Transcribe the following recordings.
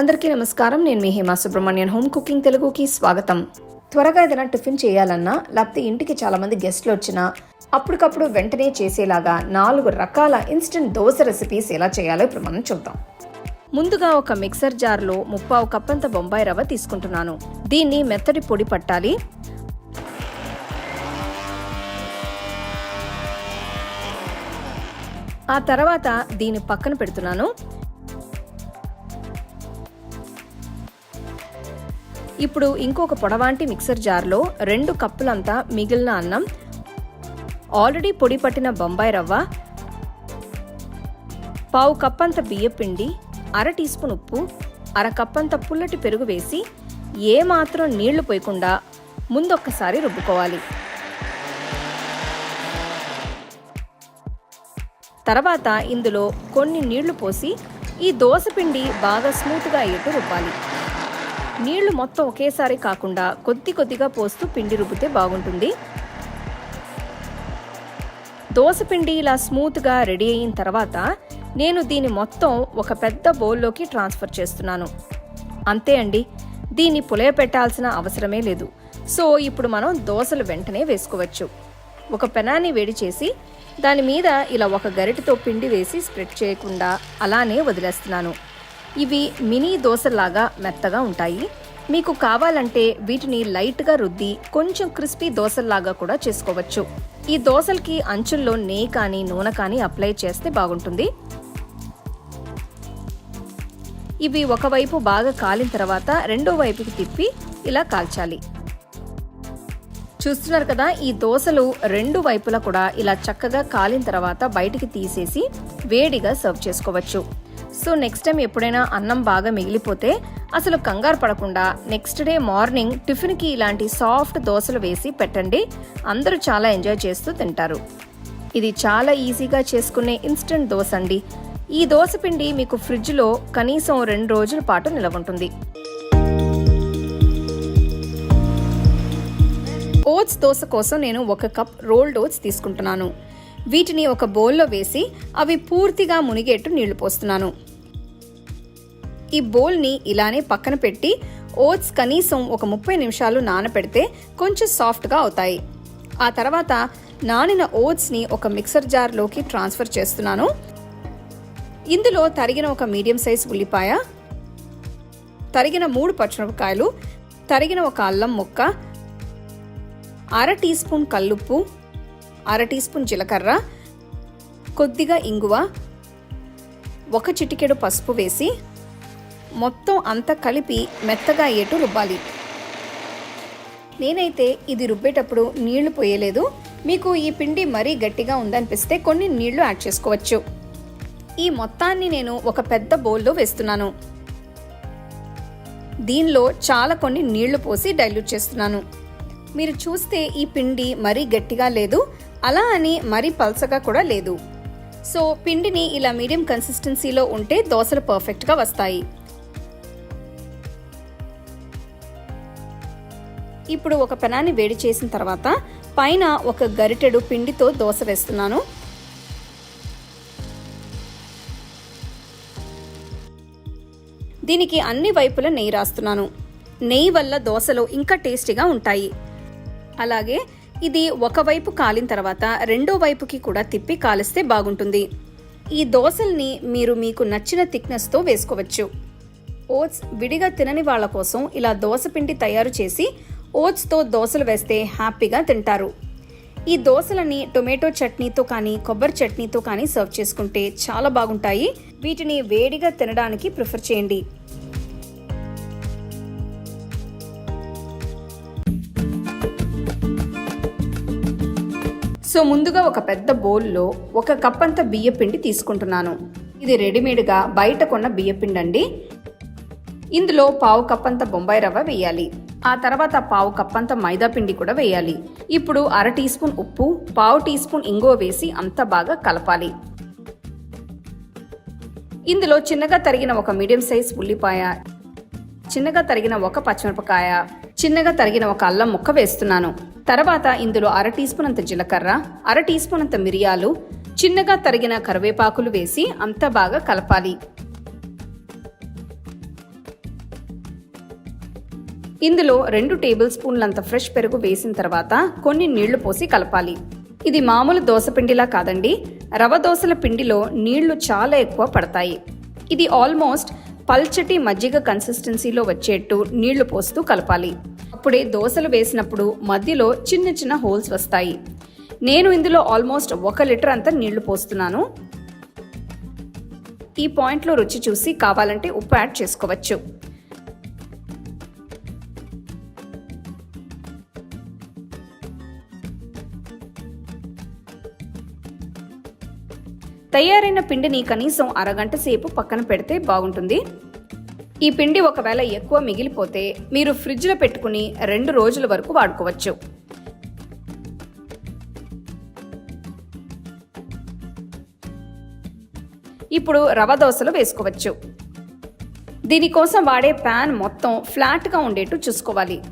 అందరికీ నమస్కారం. నేను మీ హేమా సుబ్రహ్మణ్యన్. హోమ్ కుకింగ్ తెలుగుకి స్వాగతం. త్వరగా ఏదైనా టిఫిన్ చేయాలన్నా లేకపోతే ఇంటికి చాలా మంది గెస్ట్లు వచ్చినా అప్పటికప్పుడు వెంటనే చేసేలాగా నాలుగు రకాల ఇన్స్టెంట్ దోశ రెసిపీస్ ఎలా చేయాలో ఇప్పుడు మనం చూద్దాం. ముందుగా ఒక మిక్సర్ జార్లో ముప్పావు కప్పంత బొంబాయి రవ్వ తీసుకుంటున్నాను. దీన్ని మెత్తటి పొడి పట్టాలి. ఆ తర్వాత దీన్ని పక్కన పెడుతున్నాను. ఇప్పుడు ఇంకొక పొడవాంటి మిక్సర్ జార్లో రెండు కప్పులంతా మిగిలిన అన్నం ఆల్రెడీ పొడి పట్టిన బొంబాయి రవ్వ పావు కప్పంత బియ్యపిండి అర టీ స్పూన్ ఉప్పు అర కప్పంత పుల్లటి పెరుగు వేసి ఏ మాత్రం నీళ్ళు పోయకుండా ముందొక్కసారి రుబ్బుకోవాలి. తర్వాత ఇందులో కొన్ని నీళ్ళు పోసి ఈ దోశ పిండి బాగా స్మూత్గా అయ్యేట్టు రుబ్బాలి. నీళ్ళు మొత్తం ఒకేసారి కాకుండా కొద్ది కొద్దిగా పోస్తూ పిండి రుబ్బితే బాగుంటుంది. దోశ పిండి ఇలా స్మూత్గా రెడీ అయిన తర్వాత నేను దీని మొత్తం ఒక పెద్ద బౌల్లోకి ట్రాన్స్ఫర్ చేస్తున్నాను. అంతే అండి దీన్ని పులయ పెట్టాల్సిన అవసరమే లేదు. సో ఇప్పుడు మనం దోశలు వెంటనే వేసుకోవచ్చు. ఒక పెనాన్ని వేడి చేసి దాని మీద ఇలా ఒక గరిటెతో పిండి వేసి స్ప్రెడ్ చేయకుండా అలానే వదిలేస్తున్నాను. ఇవి మినీ దోశలాగా మెత్తగా ఉంటాయి. మీకు కావాలంటే వీటిని లైట్గా రుద్ది కొంచెం క్రిస్పీ దోశల్లాగా కూడా చేసుకోవచ్చు. ఈ దోశలకి అంచుల్లో నెయ్యి కానీ నూనె కానీ అప్లై చేస్తే బాగుంటుంది. ఇవి ఒకవైపు బాగా కాలిన తర్వాత రెండో వైపుకి తిప్పి ఇలా కాల్చాలి. చూస్తున్నారు కదా ఈ దోశలు రెండు వైపులా కూడా ఇలా చక్కగా కాలిన తర్వాత బయటికి తీసేసి వేడిగా సర్వ్ చేసుకోవచ్చు. సో నెక్స్ట్ టైం ఎప్పుడైనా అన్నం బాగా మిగిలిపోతే అసలు కంగారు పడకుండా నెక్స్ట్ డే మార్నింగ్ టిఫిన్కి ఇలాంటి సాఫ్ట్ దోశలు వేసి పెట్టండి. అందరూ చాలా ఎంజాయ్ చేస్తూ తింటారు. ఇది చాలా ఈజీగా చేసుకునే ఇన్స్టెంట్ దోశ అండి. ఈ దోశ పిండి మీకు ఫ్రిడ్జ్లో కనీసం రెండు రోజుల పాటు నిలవ ఉంటుంది ఓట్స్ దోశ కోసం నేను ఒక కప్ రోల్డ్ ఓట్స్ తీసుకుంటున్నాను. వీటిని ఒక బౌల్లో వేసి అవి పూర్తిగా మునిగేట్టు నీళ్ళు పోస్తున్నాను. ఈ బౌల్ని ఇలానే పక్కన పెట్టి ఓట్స్ కనీసం ఒక ముప్పై నిమిషాలు నానపెడితే కొంచెం సాఫ్ట్గా అవుతాయి. ఆ తర్వాత నానిన ఓట్స్ని ఒక మిక్సర్ జార్లోకి ట్రాన్స్ఫర్ చేస్తున్నాను. ఇందులో తరిగిన ఒక మీడియం సైజ్ ఉల్లిపాయ తరిగిన మూడు పచ్చిమిరపకాయలు తరిగిన ఒక అల్లం ముక్క అర టీ స్పూన్ కల్లుప్పు అర టీ స్పూన్ జీలకర్ర కొద్దిగా ఇంగువ ఒక చిటికెడు పసుపు వేసి మొత్తం అంతా కలిపి మెత్తగా అయ్యేట్టు రుబ్బాలి. నేనైతే ఇది రుబ్బేటప్పుడు నీళ్ళు పోయలేదు. మీకు ఈ పిండి మరీ గట్టిగా ఉందనిపిస్తే కొన్ని నీళ్ళు యాడ్ చేసుకోవచ్చు. ఈ మొత్తాన్ని నేను ఒక పెద్ద బౌల్లో వేస్తున్నాను. దీనిలో చాలా కొన్ని నీళ్ళు పోసి డైల్యూట్ చేస్తున్నాను. మీరు చూస్తే ఈ పిండి మరీ గట్టిగా లేదు. అలా అని మరీ పల్సగా కూడా లేదు. సో పిండిని ఇలా మీడియం కన్సిస్టెన్సీలో ఉంటే దోశలు పర్ఫెక్ట్గా వస్తాయి. ఇప్పుడు ఒక పెనాన్ని వేడి చేసిన తర్వాత పైన ఒక గరిటెడు పిండితో దోశ వేస్తున్నాను. దీనికి అన్ని వైపులా నెయ్యి రాస్తున్నాను. నెయ్యి వల్ల దోశలు ఇంకా టేస్టీగా ఉంటాయి. అలాగే ఇది ఒకవైపు కాలిన తర్వాత రెండో వైపుకి కూడా తిప్పి కాలిస్తే బాగుంటుంది. ఈ దోశల్ని మీరు మీకు నచ్చిన థిక్నెస్తో వేసుకోవచ్చు. ఓట్స్ విడిగా తినని వాళ్ళ కోసం ఇలా దోశ పిండి తయారు చేసి ఓట్స్తో దోశలు వేస్తే హ్యాపీగా తింటారు. ఈ దోశలని టొమాటో చట్నీతో కానీ కొబ్బరి చట్నీతో కానీ సర్వ్ చేసుకుంటే చాలా బాగుంటాయి. వీటిని వేడిగా తినడానికి ప్రిఫర్ చేయండి. సో ముందుగా ఒక పెద్ద బౌల్లో ఒక కప్ అంత బియ్య పిండి తీసుకుంటున్నాను. ఇది రెడీమేడ్గా బయట కొన్న బియ్య పిండి అండి ఇందులో పావు కప్ అంత బొంబాయి రవ్వ వేయాలి. ఆ తర్వాత పావు కప్పంత మైదా పిండి కూడా వేయాలి. ఇప్పుడు అర టీ స్పూన్ ఉప్పు పావు టీ స్పూన్ ఇంగువ వేసి అంత బాగా కలపాలి. ఇందులో చిన్నగా తరిగిన ఒక మీడియం సైజ్ ఉల్లిపాయ చిన్నగా తరిగిన ఒక పచ్చిమిరపకాయ చిన్నగా తరిగిన ఒక అల్లం ముక్క వేస్తున్నాను. తర్వాత ఇందులో అర టీ స్పూన్ అంత జీలకర్ర అర టీ స్పూన్ అంత మిరియాలు చిన్నగా తరిగిన కరివేపాకులు వేసి అంత బాగా కలపాలి. ఇందులో రెండు టేబుల్ స్పూన్లంత ఫ్రెష్ పెరుగు వేసిన తర్వాత కొన్ని నీళ్ళు పోసి కలపాలి. ఇది మామూలు దోశ పిండిలా కాదండి. రవ దోశల పిండిలో నీళ్ళు చాలా ఎక్కువ పడతాయి. ఇది ఆల్మోస్ట్ పల్చటి మజ్జిగ కన్సిస్టెన్సీలో వచ్చేట్టు నీళ్ళు పోస్తూ కలపాలి. అప్పుడే దోశలు వేసినప్పుడు మధ్యలో చిన్న చిన్న హోల్స్ వస్తాయి. నేను ఇందులో ఆల్మోస్ట్ ఒక లీటర్ అంతా నీళ్ళు పోస్తున్నాను. ఈ పాయింట్లో రుచి చూసి కావాలంటే ఉప్పు యాడ్ చేసుకోవచ్చు. తయారైన పిండిని కనీసం అరగంట సేపు పక్కన పెడితే బాగుంటుంది. ఈ పిండి ఒకవేళ ఎక్కువ మిగిలిపోతే మీరు ఫ్రిడ్జ్లో పెట్టుకుని రెండు రోజుల వరకు వాడుకోవచ్చు. ఇప్పుడు రవ దోశలు వేసుకోవచ్చు. దీనికోసం వాడే ప్యాన్ మొత్తం ఫ్లాట్గా ఉండేట్టు చూసుకోవాలి.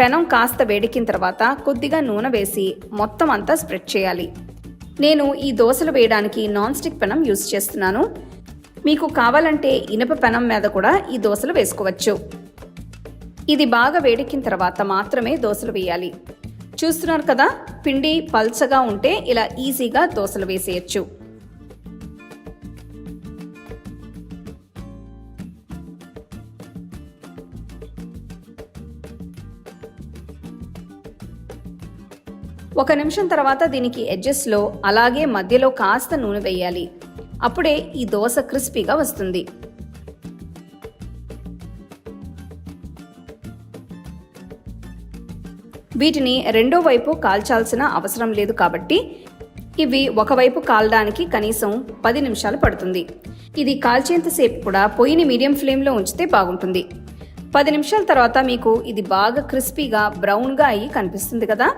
పెనం కాస్త వేడికిన తర్వాత కొద్దిగా నూనె వేసి మొత్తం అంతా స్ప్రెడ్ చేయాలి. నేను ఈ దోశలు వేయడానికి నాన్ స్టిక్ పెనం యూస్ చేస్తున్నాను. మీకు కావాలంటే ఇనుప పెనం మీద కూడా ఈ దోశలు వేసుకోవచ్చు. ఇది బాగా వేడెక్కిన తర్వాత మాత్రమే దోశలు వేయాలి. చూస్తున్నారు కదా పిండి పల్చగా ఉంటే ఇలా ఈజీగా దోశలు వేసేయచ్చు. ఒక నిమిషం తర్వాత దీనికి ఎడ్జెస్లో అలాగే మధ్యలో కాస్త నూనె వేయాలి. అప్పుడే ఈ దోశ క్రిస్పీగా వస్తుంది. వీటిని రెండో వైపు కాల్చాల్సిన అవసరం లేదు కాబట్టి ఇవి ఒకవైపు కాలడానికి కనీసం పది నిమిషాలు పడుతుంది. ఇది కాల్చేంతసేపు కూడా పొయ్యిని మీడియం ఫ్లేమ్లో ఉంచితే బాగుంటుంది. పది నిమిషాల తర్వాత మీకు ఇది బాగా క్రిస్పీగా బ్రౌన్గా అయ్యి కనిపిస్తుంది కదా?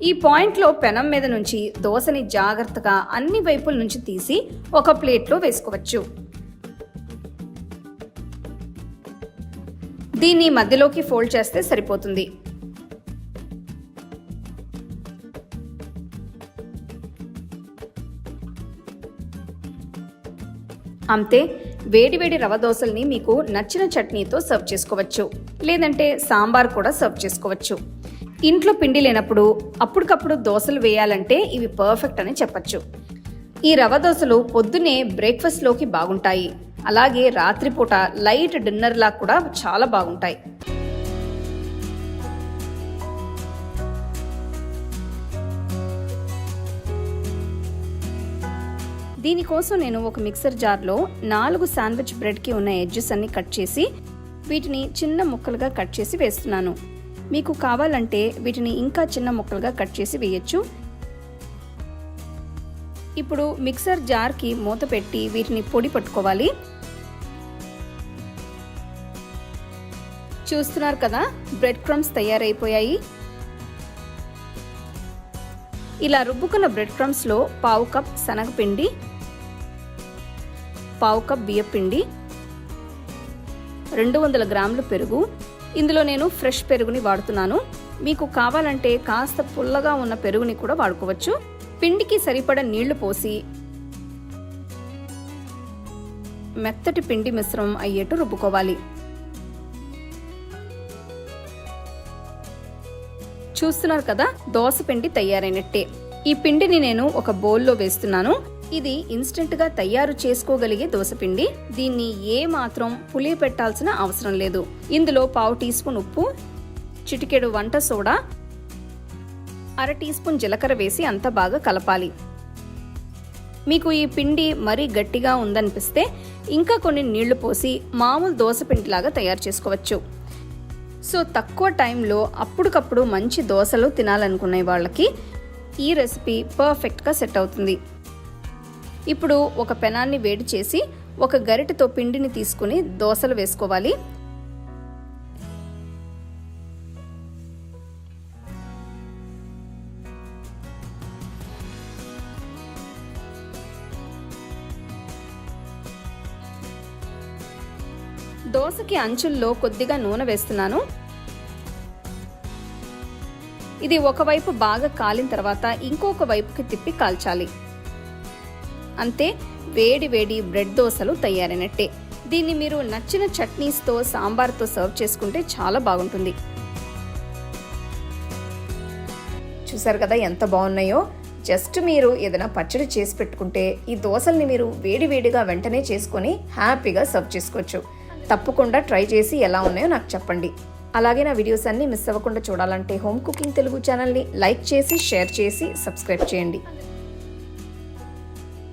ఈ పాయింట్లో పెనం మీద నుంచి దోశని జాగ్రత్తగా అన్ని వైపుల నుంచి తీసి ఒక ప్లేట్లో వేసుకోవచ్చు. దీన్ని మధ్యలోకి ఫోల్డ్ చేస్తే సరిపోతుంది. అంతే వేడివేడి రవ దోశల్ని మీకు నచ్చిన చట్నీతో సర్వ్ చేసుకోవచ్చు. లేదంటే సాంబార్ కూడా సర్వ్ చేసుకోవచ్చు. ఇంట్లో పిండి లేనప్పుడు అప్పటికప్పుడు దోశలు వేయాలంటే ఇవి పర్ఫెక్ట్ అని చెప్పచ్చు. ఈ రవ దోశలు పొద్దునే బ్రేక్ఫాస్ట్లోకి బాగుంటాయి. అలాగే రాత్రిపూట లైట్ డిన్నర్లా కూడా చాలా బాగుంటాయి. దీనికోసం నేను ఒక మిక్సర్ జార్లో నాలుగు శాండ్విచ్ బ్రెడ్కి ఉన్న ఎడ్జెస్ అన్ని కట్ చేసి వీటిని చిన్న ముక్కలుగా కట్ చేసి వేస్తున్నాను. మీకు కావాలంటే వీటిని ఇంకా చిన్న ముక్కలుగా కట్ చేసి వేయచ్చు. ఇప్పుడు మిక్సర్ జార్కి మూత పెట్టి వీటిని పొడి పట్టుకోవాలి. చూస్తున్నారు కదా బ్రెడ్ క్రమ్స్ తయారైపోయాయి. ఇలా రుబ్బుకున్న బ్రెడ్ క్రమ్స్లో పావు కప్ శనగపిండి పావు కప్ బియ్యపిండి రెండు వందల గ్రాములు పెరుగు ఇందులో నేను ఫ్రెష్ పెరుగుని వాడుతున్నాను. మీకు కావాలంటే కాస్త పుల్లగా ఉన్న పెరుగుని కూడా వాడుకోవచ్చు. పిండికి సరిపడ నీళ్ళు పోసి మెత్తటి పిండి మిశ్రమం అయ్యేట్టు రుబ్బుకోవాలి. చూస్తున్నారు కదా? దోశ పిండి తయారైనట్టే. ఈ పిండిని నేను ఒక బౌల్లో వేస్తున్నాను. ఇది ఇన్స్టెంట్గా తయారు చేసుకోగలిగే దోశపిండి దీన్ని ఏ మాత్రం పులి పెట్టాల్సిన అవసరం లేదు. ఇందులో పావు టీ స్పూన్ ఉప్పు చిటికెడు వంట సోడా అర టీ స్పూన్ జీలకర్ర వేసి అంతా బాగా కలపాలి. మీకు ఈ పిండి మరీ గట్టిగా ఉందనిపిస్తే ఇంకా కొన్ని నీళ్ళు పోసి మామూలు దోశ పిండిలాగా తయారు చేసుకోవచ్చు. సో తక్కువ టైంలో అప్పటికప్పుడు మంచి దోశలు తినాలనుకునే వాళ్ళకి ఈ రెసిపీ పర్ఫెక్ట్గా సెట్ అవుతుంది. ఇప్పుడు ఒక పెనాన్ని వేడి చేసి ఒక గరిటెతో పిండిని తీసుకుని దోశలు వేసుకోవాలి. దోశకి అంచుల్లో కొద్దిగా నూనె వేస్తున్నాను. ఇది ఒకవైపు బాగా కాలిన తర్వాత ఇంకొక వైపుకి తిప్పి కాల్చాలి. అంతే వేడి వేడి బ్రెడ్ దోశలు తయారైనట్టే. దీన్ని మీరు నచ్చిన చట్నీస్తో సాంబార్తో సర్వ్ చేసుకుంటే చాలా బాగుంటుంది. చూసారు కదా ఎంత బాగున్నాయో? జస్ట్ మీరు ఏదైనా పచ్చడి చేసి పెట్టుకుంటే ఈ దోశల్ని మీరు వేడివేడిగా వెంటనే చేసుకొని హ్యాపీగా సర్వ్ చేసుకోవచ్చు. తప్పకుండా ట్రై చేసి ఎలా ఉన్నాయో నాకు చెప్పండి. అలాగే నా వీడియోస్ అన్నీ మిస్ అవ్వకుండా చూడాలంటే హోమ్ కుకింగ్ తెలుగు ఛానల్ని లైక్ చేసి షేర్ చేసి సబ్స్క్రైబ్ చేయండి.